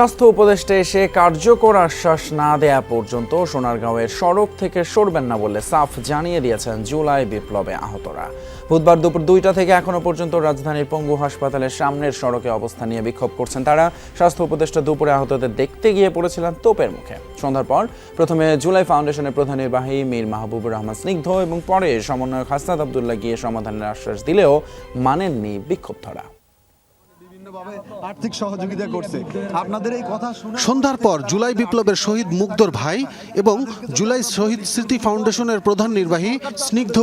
স্বাস্থ্য উপদেষ্টা এসে কার্যকর আশ্বাস না দেয়া পর্যন্ত সোনারগাঁওয়ের সড়ক থেকে সরবেন না বলে সাফ জানিয়ে দিয়েছেন জুলাই বিপ্লবে আহতরা। বুধবার দুপুর দুইটা থেকে এখনও পর্যন্ত রাজধানীর পঙ্গু হাসপাতালের সামনের সড়কে অবস্থান নিয়ে বিক্ষোভ করছেন তারা। স্বাস্থ্য উপদেষ্টা দুপুরে আহতদের দেখতে গিয়ে পড়েছিলেন তোপের মুখে। সন্ধ্যার পর প্রথমে জুলাই ফাউন্ডেশনের প্রধান নির্বাহী মীর মাহবুবুর রহমান স্নিগ্ধ এবং পরে সমন্বয়ক হাসনাত আবদুল্লাহ গিয়ে সমাধানের আশ্বাস দিলেও মানেননি বিক্ষোভধরা। বিভিন্নভাবে আর্থিক সহযোগিতা করছে। আপনাদের এই কথা শুনে সন্ধ্যার পর জুলাই বিপ্লবের শহীদ মুগ্ধর ভাই এবং জুলাই শহীদ স্মৃতি ফাউন্ডেশনের প্রধান নির্বাহী স্নিগ্ধ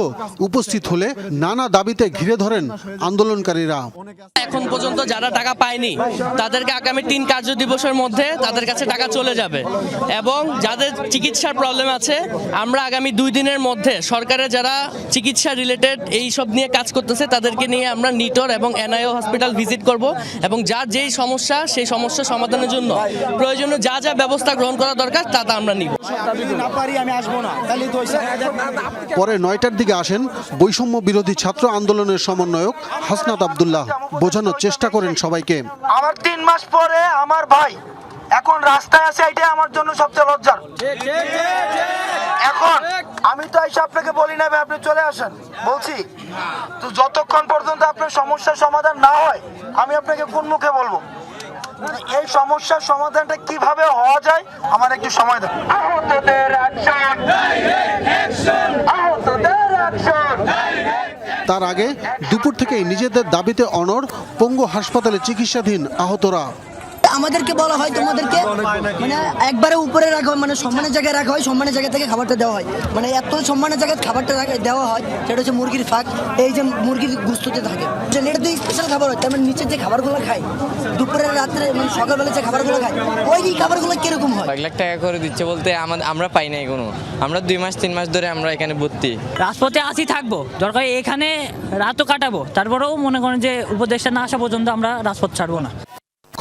উপস্থিত হলে নানা দাবিতে ঘিরে ধরেন আন্দোলনকারীরা। এখন পর্যন্ত যারা টাকা পায়নি তাদেরকে আগামী তিন কার্য দিবসের মধ্যে তাদের কাছে টাকা চলে যাবে। এবং যাদের চিকিৎসার প্রবলেম আছে আমরা আগামী দুই দিনের মধ্যে সরকারের যারা চিকিৎসা রিলেটেড এই সব নিয়ে কাজ করতেছে তাদেরকে নিয়ে আমরা নিটর এবং এনআইও হসপিটাল ভিজিট করব। এবং যার যেই সমস্যা সেই সমস্যা সমাধানের জন্য প্রয়োজনীয় যা যা ব্যবস্থা গ্রহণ করা দরকার তা তা আমরা নিব যদি না পারি আমি আসব না তাহলে তো হইছে। পরে নয়টার দিকে আসেন বৈষম্য বিরোধী ছাত্র আন্দোলনের সমন্বয়ক হাসনাত আবদুল্লাহ বোঝানোর চেষ্টা করেন সবাইকে আমার তিন মাস পরে আমার ভাই এখন রাস্তায় আছে এটাই আমার জন্য সবচেয়ে লজ্জার। এখন আমি তো এসে আপনাকে বলি না ভাই, আপনি চলে আসেন। বলছি তো যতক্ষণ পর্যন্ত আপনার সমস্যার সমাধান না হয় আমি আপনাকে কোন মুখে বলব? এই সমস্যার সমাধানটা কীভাবে হওয়া যায় আমার একটু সময় দেন। আহতদের অ্যাকশন আহতদের অ্যাকশন তার আগে দুপুর থেকেই নিজেদের দাবিতে অনর পঙ্গু হাসপাতালে চিকিৎসাধীন আহতরা। আমাদেরকে বলা হয় তোমাদেরকে মানে একবারে উপরে রাখা হয় মানে সম্মানের জায়গায় রাখা হয় সম্মানের জায়গা থেকে খাবারটা দেওয়া হয়। মানে এত সম্মানের জায়গায় খাবারটা রাখা- দেওয়া হয় সেটা হচ্ছে মুরগির ফাঁক এই যে মুরগির গুস্ততে থাকে। এটা তো স্পেশাল খাবার হয় তার মানে নিচের যে খাবারগুলো খায় দুপুরের রাত্রে মানে সকালবেলা যে খাবারগুলো খায় ওই খাবারগুলো কীরকম হয়? এক লাখ টাকা করে দিচ্ছে বলতে আমাদের আমরা পাই নাই কোনো। আমরা দুই মাস তিন মাস ধরে আমরা এখানে ভর্তি। রাজপথে আসি থাকব। দরকার এখানে রাতও কাটাবো। তারপরেও মনে করেন যে উপদেশটা না আসা পর্যন্ত আমরা রাজপথ ছাড়বো না।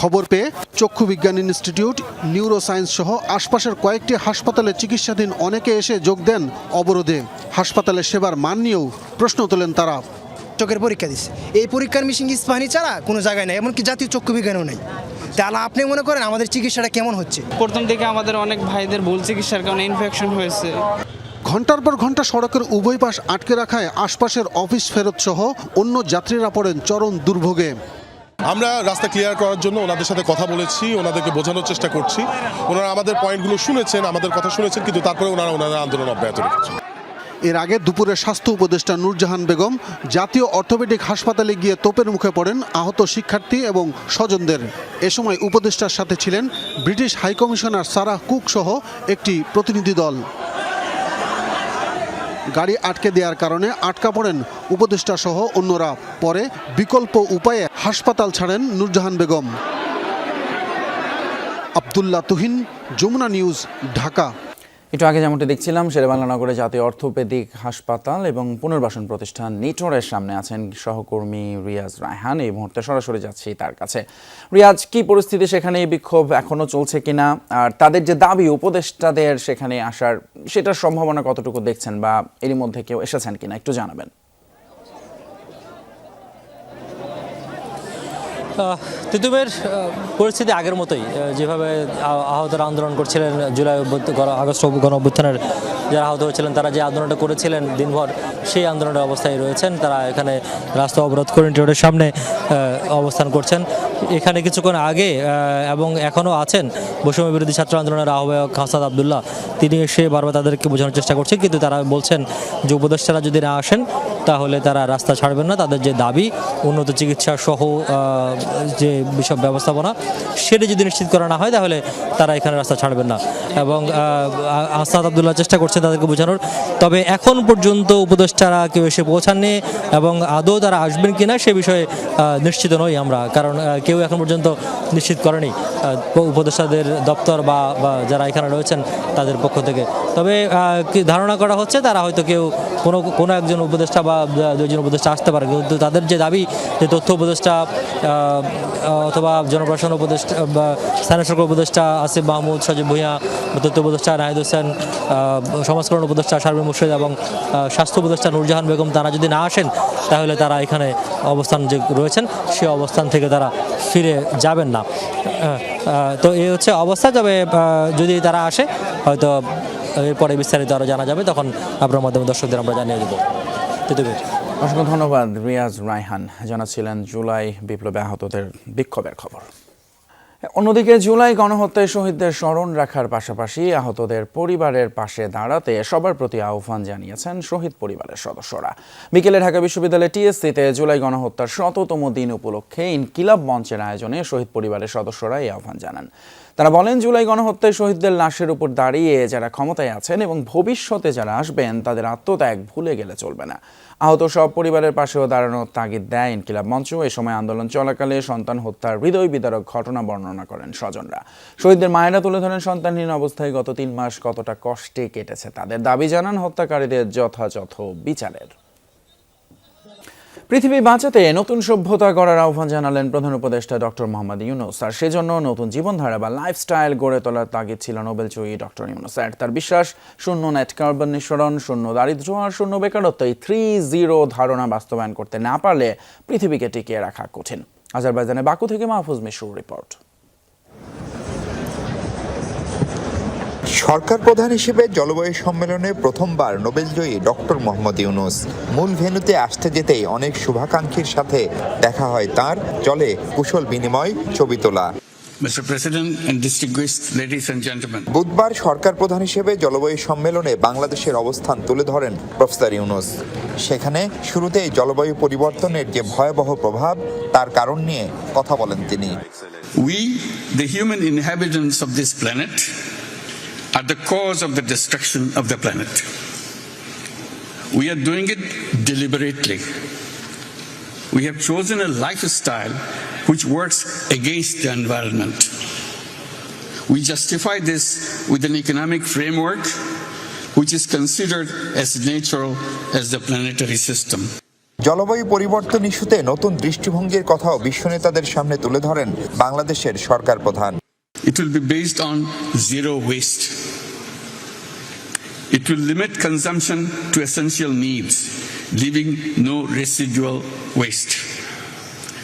খবর পেয়ে চক্ষু বিজ্ঞান ইনস্টিটিউট নিউরো সায়েন্স সহ আশপাশের কয়েকটি হাসপাতালে চিকিৎসাধীন অনেকে এসে যোগ দেন অবরোধে। হাসপাতালের সেবার মান নিয়েও প্রশ্ন তোলেন তারা। চোখের পরীক্ষা দিচ্ছে এই পরীক্ষার মিশিং ইস্পাহানি ছাড়া কোনো জায়গায় নেই এমনকি জাতীয় চক্ষু বিজ্ঞানও নেই তাহলে আপনি মনে করেন আমাদের চিকিৎসাটা কেমন হচ্ছে? প্রথম থেকে আমাদের অনেক ভাইদের ভুল চিকিৎসার কারণে ইনফেকশন হয়েছে। ঘণ্টার পর ঘণ্টা সড়কের উভয় পাশ আটকে রাখায় আশপাশের অফিস ফেরত সহ অন্য যাত্রীরা পড়েন চরম দুর্ভোগে। আমরা রাস্তা ক্লিয়ার করার জন্য ওনাদের সাথে কথা বলেছি, ওনাদেরকে বোঝানোর চেষ্টা করছি। ওনারা আমাদের পয়েন্টগুলো শুনেছেন, আমাদের কথা শুনেছেন, কিন্তু তারপরে ওনারা ওনাদের আন্দোলন অব্যাহত রেখেছেন। এর আগে দুপুরে স্বাস্থ্য উপদেষ্টা নূরজাহান বেগম জাতীয় অর্থোপেডিক হাসপাতালে গিয়ে তোপের মুখে পড়েন আহত শিক্ষার্থী এবং স্বজনদের। এ সময় উপদেষ্টার সাথে ছিলেন ব্রিটিশ হাইকমিশনার সারাহ কুক সহ একটি প্রতিনিধি দল। গাড়ি আটকে দেওয়ার কারণে আটকা পড়েন উপদেষ্টা সহ অন্যরা। পরে বিকল্প উপায়ে হাসপাতাল ছাড়েন নুরজাহান বেগম। আবদুল্লাহ তুহিন, যমুনা নিউজ, ঢাকা। একটু আগে যেমনটি দেখছিলাম শেরেবাংলা নগরে জাতীয় অর্থোপেডিক হাসপাতাল এবং পুনর্বাসন প্রতিষ্ঠান নিটোরের সামনে আছেন সহকর্মী রিয়াজ রায়হান। এই মুহূর্তে সরাসরি যাচ্ছি তার কাছে। রিয়াজ, কি পরিস্থিতি সেখানে? এই বিক্ষোভ এখনও চলছে কিনা? আর তাদের যে দাবি, উপদেষ্টাদের সেখানে আসার, সেটার সম্ভাবনা কতটুকু দেখছেন বা এরই মধ্যে কেউ এসেছেন কিনা? একটু জানাবেন। তিতুমের পরিস্থিতি আগের মতোই যেভাবে আহ- আহতরা আন্দোলন করছিলেন জুলাই অভ্যুত্থান- আগস্ট গণ অভ্যুত্থানের যারা আহত হয়েছিলেন, তারা যে আন্দোলনটা করেছিলেন দিনভর, সেই আন্দোলনের অবস্থায় রয়েছেন। তারা এখানে রাস্তা অবরোধ করে রোডের সামনে অবস্থান করছেন। এখানে কিছুক্ষণ আগে এবং এখনও আছেন বৈষম্য বিরোধী ছাত্র আন্দোলনের আহ্বায়ক হাসাদ আবদুল্লাহ। তিনি এসে বারবার তাদেরকে বোঝানোর চেষ্টা করছেন কিন্তু তারা বলছেন যে, উপদেষ্টারা যদি না আসেন, তাহলে তারা রাস্তা ছাড়বেন না। তাদের যে দাবি, উন্নত চিকিৎসা সহ যে বিষয় ব্যবস্থাপনা, সেটা যদি নিশ্চিত করা না হয়, তাহলে তারা এখানে রাস্তা ছাড়বেন না। এবং আসাদ আবদুল্লাহ চেষ্টা করছেন তাদেরকে বোঝানোর। তবে এখন পর্যন্ত উপদেষ্টারা কেউ এসে পৌঁছাননি এবং আদৌ তারা আসবেন কিনা সে বিষয়ে নিশ্চিত নই আমরা, কারণ কেউ এখন পর্যন্ত নিশ্চিত করেনি উপদেষ্টাদের দপ্তর বা যারা এখানে রয়েছেন তাদের পক্ষ থেকে। তবে ধারণা করা হচ্ছে তারা হয়তো কেউ কোনো কোনো একজন উপদেষ্টা বা দুইজন উপদেষ্টা আসতে পারে। কিন্তু তাদের যে দাবি যে তথ্য উপদেষ্টা অথবা জনপ্রশাসন উপদেষ্টা বা স্থানীয় সরকার উপদেষ্টা আসিফ মাহমুদ, সজীব ভূঁইয়া তথ্য উপদেষ্টা নাহিদ হোসেন সমাজকরণ উপদেষ্টা শারমিন মুর্শিদ এবং স্বাস্থ্য উপদেষ্টা নুরজাহান বেগম তারা যদি না আসেন, তাহলে তারা এখানে অবস্থান যে রয়েছেন, সে অবস্থান থেকে তারা ফিরে যাবেন না। তো এই হচ্ছে অবস্থা, তবে যদি তারা আসে, হয়তো এরপরে বিস্তারিত আরও জানা যাবে, তখন আপনার মাধ্যমে দর্শকদের আমরা জানিয়ে দেবো। অসংখ্য ধন্যবাদ রিয়াজ রায়হান। জানাচ্ছিলেন জুলাই বিপ্লবে আহতদের বিক্ষোভের খবর। অন্যদিকে জুলাই গণহত্যায় শহীদদের স্মরণ রাখার পাশাপাশি আহতদের পরিবারের পাশে দাঁড়াতে সবার প্রতি আহ্বান জানিয়েছেন শহীদ পরিবারের সদস্যরা। বিকেলে ঢাকা বিশ্ববিদ্যালয় টিএসসিতে জুলাই গণহত্যার শততম দিন উপলক্ষে ইনকিলাব মঞ্চের আয়োজনে শহীদ পরিবারের সদস্যরা এই আহ্বান জানান। তারা বলেন, জুলাই গণহত্যায় শহীদদের লাশের উপর দাঁড়িয়ে যারা ক্ষমতায় আছেন এবং ভবিষ্যতে যারা আসবেন, তাদের আত্মত্যাগ ভুলে গেলে চলবে না। আহত সব পরিবারের পাশেও দাঁড়ানোর তাগিদ দেয় ইনকিলাব মঞ্চ। এ সময় আন্দোলন চলাকালে সন্তান হত্যার হৃদয় বিদারক ঘটনা বর্ণনা করেন স্বজনরা। শহীদদের মায়েরা তুলে ধরেন সন্তানহীন অবস্থায় গত তিন মাস কতটা কষ্টে কেটেছে তাদের দাবি জানান হত্যাকারীদের যথাযথ বিচারের। পৃথিবী বাঁচাতে নতুন সভ্যতা গড়ার আহ্বান জানালেন প্রধান উপদেষ্টা ডক্টর মোহাম্মদ ইউনুস। আর সেজন্য নতুন জীবনধারা বা লাইফস্টাইল গড়ে তোলার তাগিদ ছিল নোবেল জয়ী ডক্টর ইউনুস। ইউনুসের তার বিশ্বাস, শূন্য নেট কার্বন নিঃসরণ, শূন্য দারিদ্র আর শূন্য বেকারত্ব এই থ্রি জিরো ধারণা বাস্তবায়ন করতে না পারলে পৃথিবীকে টিকিয়ে রাখা কঠিন। আজারবাইজানে বাকু থেকে মাহফুজ মিশুর রিপোর্ট। সরকার প্রধান হিসেবে জলবায়ু সম্মেলনে প্রথমবার নোবেলজয়ী ডক্টর মোহাম্মদ ইউনুস। মূল ভেন্যুতে আসতে যেতেই অনেক শুভাকাঙ্ক্ষীর সাথে দেখা হয় তার চলে কুশল বিনিময় ছবি তোলা। বুধবার সরকার প্রধান হিসেবে জলবায়ু সম্মেলনে বাংলাদেশের অবস্থান তুলে ধরেন প্রফেসর ইউনুস। সেখানে শুরুতেই জলবায়ু পরিবর্তনের যে ভয়াবহ প্রভাব তার কারণ নিয়ে কথা বলেন তিনি। We, the human inhabitants of this planet, are the cause of the destruction of the planet. We are doing it deliberately. We have chosen a lifestyle which works against the environment. We justify this with an economic framework which is considered as natural as the planetary system. জলবায়ু পরিবর্তন ইস্যুতে নতুন দৃষ্টিভঙ্গির কথাও বিশ্ব নেতাদের সামনে তুলে ধরেন বাংলাদেশের সরকার প্রধান It will be based on zero waste. It will limit consumption to essential needs, leaving no residual waste.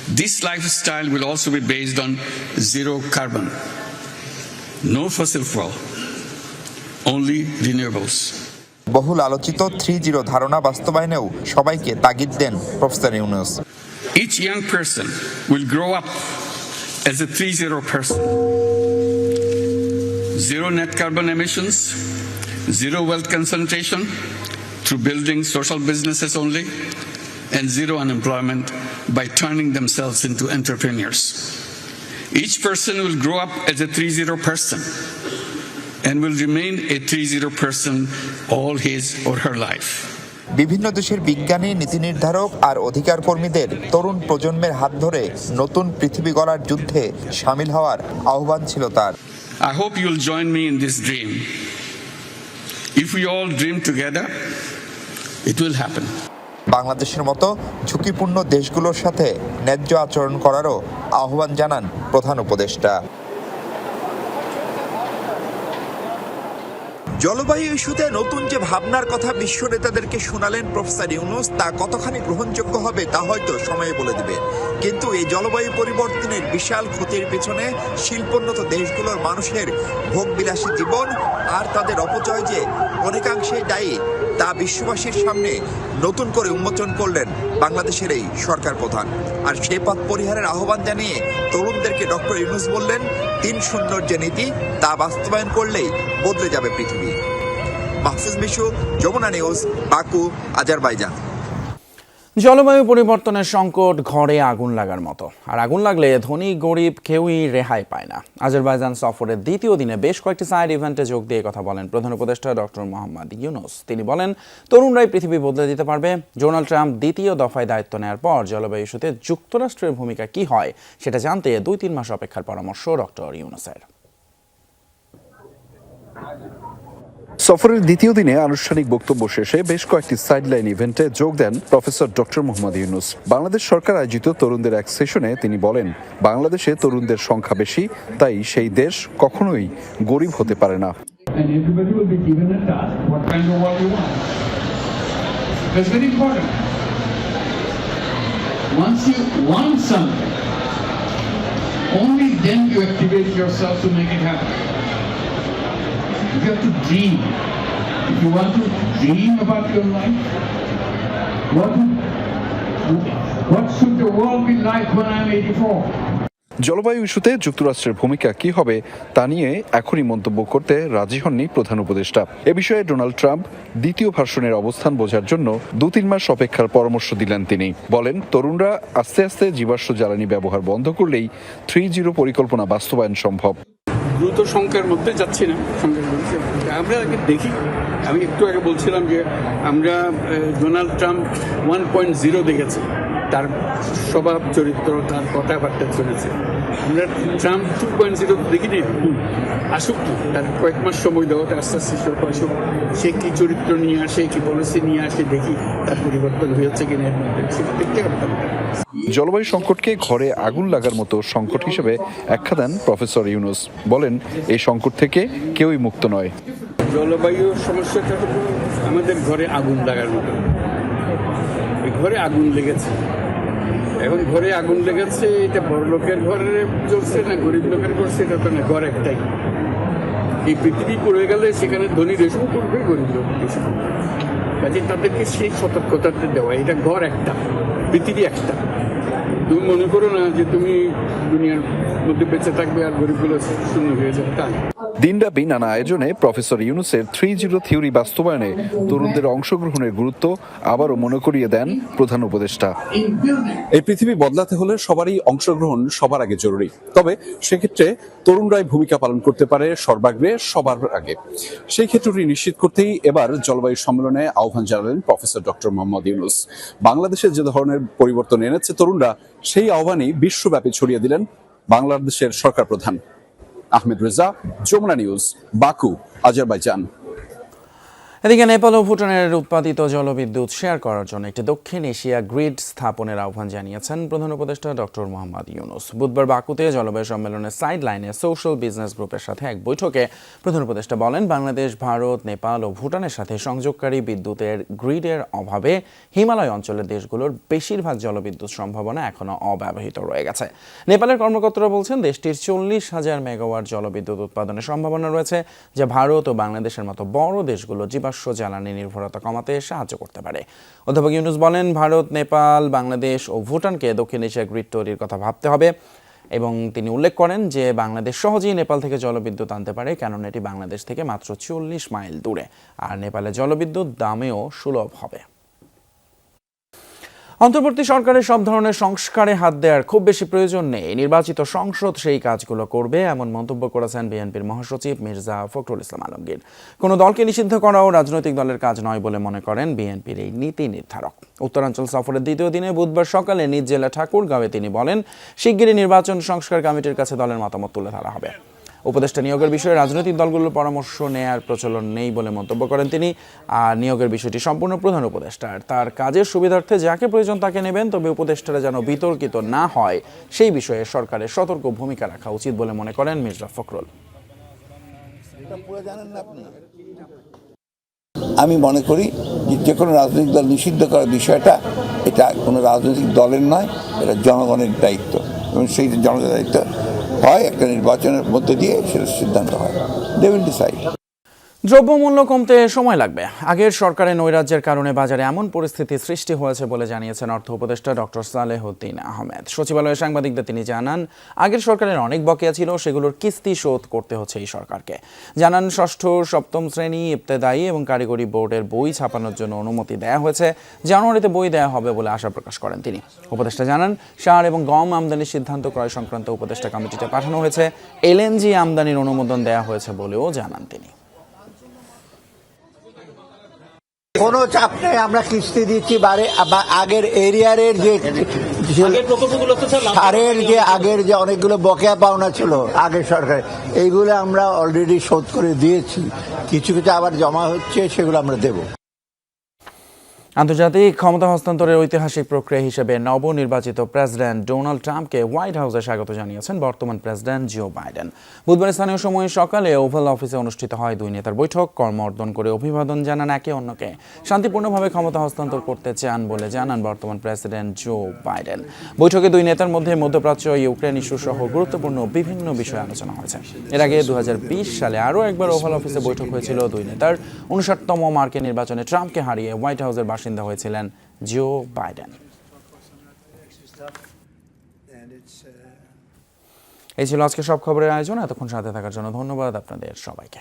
This lifestyle will also be based on zero carbon, no fossil fuel, only renewables. বহুল আলোচিত three zero ধারণা বাস্তবায়নেও সবাইকে তাগিদ দেন professor Yunus Each young person will grow up as a 3 0 person. Zero net carbon emissions, zero wealth concentration through building social businesses only, and zero unemployment by turning themselves into entrepreneurs. Each person will grow up as a 3 0 person and will remain a 3 0 person all his or her life. বিভিন্ন দেশের বিজ্ঞানী নীতি নির্ধারক আর অধিকার কর্মীদের তরুণ প্রজন্মের হাত ধরে নতুন পৃথিবী গড়ার যুদ্ধে সামিল হওয়ার আহ্বান ছিল তার I hope you'll join me in this dream. If we all dream together, it will happen. বাংলাদেশের মতো ঝুঁকিপূর্ণ দেশগুলোর সাথে ন্যায্য আচরণ করারও আহ্বান জানান প্রধান উপদেষ্টা জলবায়ু ইস্যুতে নতুন যে ভাবনার কথা বিশ্ব নেতাদেরকে শোনালেন প্রফেসর ইউনুস, তা কতখানি গ্রহণযোগ্য হবে তা হয়তো সময় বলে দিবে। কিন্তু এই জলবায়ু পরিবর্তনের বিশাল ক্ষতির পিছনে শিল্পোন্নত দেশগুলোর মানুষের ভোগবিলাসী জীবন আর তাদের অপচয় যে অনেকাংশেই দায়ী, তা বিশ্ববাসীর সামনে নতুন করে উন্মোচন করলেন বাংলাদেশের এই সরকার প্রধান। আর সে পথ পরিহারের আহ্বান জানিয়ে তরুণদেরকে ডক্টর ইউনুস বললেন, তিন শূন্যর যে নীতি, তা বাস্তবায়ন করলেই বদলে যাবে পৃথিবী। Mahfuz Mishu, Jamuna news, Baku, Azerbaijan. জলবায়ু পরিবর্তনের সংকট ঘরে আগুন লাগার মতো। আর আগুন লাগলে ধনী, গরিব কেউই রেহাই পায় না। আজারবাইজান সফরের দ্বিতীয় দিনে বেশ কয়েকটি সাইড ইভেন্টে যোগ দিয়ে কথা বলেন প্রধান উপদেষ্টা ডক্টর মোহাম্মদ ইউনুস। তিনি বলেন, তরুণরাই পৃথিবী বদলে দিতে পারবে। ডোনাল্ড ট্রাম্প দ্বিতীয় দফায় দায়িত্ব নেওয়ার পর জলবায়ু ইস্যুতে যুক্তরাষ্ট্রের ভূমিকা কি হয়, সেটা জানতে দুই তিন মাস অপেক্ষার পরামর্শ ডক্টর ইউনুসের। সফরের দ্বিতীয় দিনে আনুষ্ঠানিক বক্তব্য শেষে বেশ কয়েকটি সাইডলাইন ইভেন্টে যোগ দেন প্রফেসর ডক্টর মোহাম্মদ ইউনুস। বাংলাদেশ সরকার আয়োজিত তরুণদের এক সেশনে তিনি বলেন, বাংলাদেশে তরুণদের সংখ্যা বেশি, তাই সেই দেশ কখনোই গরিব হতে পারে না। You have to dream. If you want to dream about your life, what, what should the world be like when I'm 84? জলবায়ু ইস্যুতে যুক্তরাষ্ট্রের ভূমিকা কি হবে তা নিয়ে এখনই মন্তব্য করতে রাজি হননি প্রধান উপদেষ্টা এ বিষয়ে ডোনাল্ড ট্রাম্প দ্বিতীয় ভার্সনের অবস্থান বোঝার জন্য দু তিন মাস অপেক্ষার পরামর্শ দিলেন তিনি বলেন তরুণরা আস্তে আস্তে জীবাশ্ম জ্বালানি ব্যবহার বন্ধ করলেই থ্রি জিরো পরিকল্পনা বাস্তবায়ন সম্ভব দ্রুত সংখ্যার মধ্যে যাচ্ছি না সংখ্যার আমরা দেখি। আমি একটু আগে বলছিলাম যে আমরা Donald Trump one point zero দেখেছি। তার স্বভাব, চরিত্র, তার কথাবার্তা চলেছে। আমরা ট্রাম্প টু পয়েন্ট জিরো দেখিনি। আসুক, তার কয়েক মাস সময় দেওয়া তার আস্তে আস্তে আসুক। সে কী চরিত্র নিয়ে আসে, কী পলিসি নিয়ে আসে, দেখি তার পরিবর্তন হয়েছে কিনা এর সেটা দেখতে পারতাম জলবায়ু সংকটকে ঘরে আগুন লাগার মতো সংকট হিসেবে ব্যাখ্যা দেন প্রফেসর ইউনুস। বলেন, এই সংকট থেকে কেউই মুক্ত নয়। জলবায়ু সমস্যাটা হলো আমাদের ঘরে আগুন লাগার মতো। ঘরে আগুন লেগেছে। এখন ঘরে আগুন লেগেছে, এটা বড় লোকের ঘরে জ্বলছে না গরিব লোকের করছে এটা তো না ঘর একটাই। এই পৃথিবী পড়ে গেলে সেখানে ধনী রেশম করবে, গরিব লোক করবে। কাজে তাদেরকে সেই সতর্কতাতে দেওয়া, এটা ঘর একটা, পৃথিবী একটা। তুমি মনে করো না যে তুমি দুনিয়ার মধ্যে বেঁচে থাকবে আর গরিবগুলো শূন্য হয়ে যাবে? তা। দিনব্যাপী নানা আয়োজনে প্রফেসর ইউনুসের থ্রি জিরো থিওরি বাস্তবায়নে তরুণদের অংশগ্রহণের গুরুত্ব আবারও মনে করিয়ে দেন প্রধান উপদেষ্টা। এই পৃথিবী বদলাতে হলে সবারই অংশগ্রহণ সবার আগে জরুরি। তবে সেক্ষেত্রে তরুণরাই ভূমিকা পালন করতে পারে সর্বাগ্রে সবার আগে। সেই ক্ষেত্রটি নিশ্চিত করতেই এবার জলবায়ু সম্মেলনে আহ্বান জানালেন প্রফেসর ডক্টর মোহাম্মদ ইউনুস। বাংলাদেশে যে ধরনের পরিবর্তন এনেছে তরুণরা, সেই আহ্বানই বিশ্বব্যাপী ছড়িয়ে দিলেন বাংলাদেশের সরকার প্রধান। Ahmed Reza Jamuna news Baku Azerbaijan. এদিকে নেপাল ও ভুটানের উৎপাদিত জলবিদ্যুৎ শেয়ার করার জন্য একটি দক্ষিণ এশিয়া গ্রিড স্থাপনের আহ্বান জানিয়েছেন প্রধান উপদেষ্টা ডক্টর মোহাম্মদ ইউনুস। বুধবার বাকুতে জলবায়ু সম্মেলনের সাইড লাইনে সোশ্যাল বিজনেস গ্রুপের সাথে এক বৈঠকে প্রধান উপদেষ্টা বলেন, বাংলাদেশ, ভারত, নেপাল ও ভুটানের সাথে সংযোগকারী বিদ্যুতের গ্রিডের অভাবে হিমালয় অঞ্চলের দেশগুলোর বেশিরভাগ জলবিদ্যুৎ সম্ভাবনা এখনও অব্যবহৃত রয়ে গেছে। নেপালের কর্মকর্তারা বলছেন, দেশটির চল্লিশ হাজার মেগাওয়াট জলবিদ্যুৎ উৎপাদনের সম্ভাবনা রয়েছে, যা ভারত ও বাংলাদেশের মতো বড় দেশগুলো জীবাশ্ম জ্বালানি নির্ভরতা কমাতে সাহায্য করতে পারে। অধ্যাপক ইউনুস বলেন, ভারত, নেপাল, বাংলাদেশ ও ভুটানকে দক্ষিণ এশিয়া গ্রিড তৈরির কথা ভাবতে হবে এবং তিনি উল্লেখ করেন যে বাংলাদেশ সহজেই নেপাল থেকে জলবিদ্যুৎ আনতে পারে, কেননা এটি বাংলাদেশ থেকে মাত্র চল্লিশ মাইল দূরে। আর নেপালে জলবিদ্যুৎ দামেও সুলভ হবে। অন্তর্বর্তী সরকারের সব ধরনের সংস্কারে হাত দেওয়ার খুব বেশি প্রয়োজন নেই। নির্বাচিত সংসদ সেই কাজগুলো করবে, এমন মন্তব্য করেছেন বিএনপির মহাসচিব মির্জা ফখরুল ইসলাম আলমগীর। কোনো দলকে নিষিদ্ধ করাও রাজনৈতিক দলের কাজ নয় বলে মনে করেন বিএনপির এই নীতি নির্ধারক। উত্তরাঞ্চল সফরের দ্বিতীয় দিনে বুধবার সকালে নিজ জেলা ঠাকুরগাঁওয়ে তিনি বলেন, শিগগিরই নির্বাচন সংস্কার কমিটির কাছে দলের মতামত তুলে ধরা হবে। উপদেষ্টা নিয়োগের বিষয়ে রাজনৈতিক দলগুলোর পরামর্শ নেয়ার প্রচলন নেই বলে মন্তব্য করেন তিনি। আর নিয়োগের বিষয়টি সম্পূর্ণ প্রধান উপদেষ্টার। তার কাজের সুবিধার্থে যাকে প্রয়োজন তাকে নেবেন, তবে উপদেষ্টারা যেন বিতর্কিত না হয়, সেই বিষয়ে সরকারের সতর্ক ভূমিকা রাখা উচিত বলে মনে করেন মির্জা ফখরুল। আমি মনে করি যে কোনো রাজনৈতিক দল নিষিদ্ধ করার বিষয়টা, এটা কোনো রাজনৈতিক দলের নয়, এটা জনগণের দায়িত্ব। এবং সেই জনগণের দায়িত্ব হয় একটা নির্বাচনের মধ্যে দিয়ে সেটা সিদ্ধান্ত হয়। দে উইল ডিসাইড দ্রব্যমূল্য কমতে সময় লাগবে। আগের সরকারের নৈরাজ্যের কারণে বাজারে এমন পরিস্থিতি সৃষ্টি হয়েছে বলে জানিয়েছেন অর্থ উপদেষ্টা ডক্টর সালেহুদ্দিন আহমেদ। সচিবালয়ে সাংবাদিকদের তিনি জানান, আগের সরকারের অনেক বকেয়া ছিল, সেগুলোর কিস্তি শোধ করতে হচ্ছে এই সরকারকে। জানান, ষষ্ঠ, সপ্তম শ্রেণি ইবতেদায়ী এবং কারিগরি বোর্ডের বই ছাপানোর জন্য অনুমতি দেওয়া হয়েছে। জানুয়ারিতে বই দেওয়া হবে বলে আশা প্রকাশ করেন তিনি। উপদেষ্টা জানান, সার এবং গম আমদানির সিদ্ধান্ত ক্রয় সংক্রান্ত উপদেষ্টা কমিটিতে পাঠানো হয়েছে। এলএনজি আমদানির অনুমোদন দেওয়া হয়েছে বলেও জানান তিনি। কোনো চাপ নেই আমরা কিস্তি দিচ্ছি বারে বা আগের এরিয়ারের যে সারের যে আগের যে অনেকগুলো বকেয়া পাওনা ছিল আগের সরকার এইগুলো আমরা অলরেডি শোধ করে দিয়েছি। কিছু কিছু আবার জমা হচ্ছে সেগুলো আমরা দেবো। আন্তর্জাতিক ক্ষমতা হস্তান্তরের ঐতিহাসিক প্রক্রিয়া হিসেবে নবনির্বাচিত প্রেসিডেন্ট ডোনাল্ড ট্রাম্পকে হোয়াইট হাউসে স্বাগত জানিয়েছেন বর্তমান প্রেসিডেন্ট জিও বাইডেন। বুধবার স্থানীয় সময়ে সকালে ওভাল অফিসে অনুষ্ঠিত হয় দুই নেতার বৈঠক। কর্মর্দন করে অভিবাদন জানান একে অন্যকে। শান্তিপূর্ণভাবে ক্ষমতা হস্তান্তর করতে চান বলে জানান বর্তমান প্রেসিডেন্ট জো বাইডেন। বৈঠকে দুই নেতার মধ্যে মধ্যপ্রাচ্য, ইউক্রেন ইস্যু সহ গুরুত্বপূর্ণ বিভিন্ন বিষয়ে আলোচনা হয়েছে। এর আগে দু হাজার বিশ সালে আরও একবার ওভাল অফিসে বৈঠক হয়েছিল দুই নেতার। উনষাটতম মার্কিন নির্বাচনে ট্রাম্পকে হারিয়ে হোয়াইট হাউসের বাসিন্দা হয়েছিলেন জিও বাইডেন। এই ছিল আজকে সব খবরের আয়োজন, এতক্ষণ সাথে থাকার জন্য ধন্যবাদ আপনাদের সবাইকে।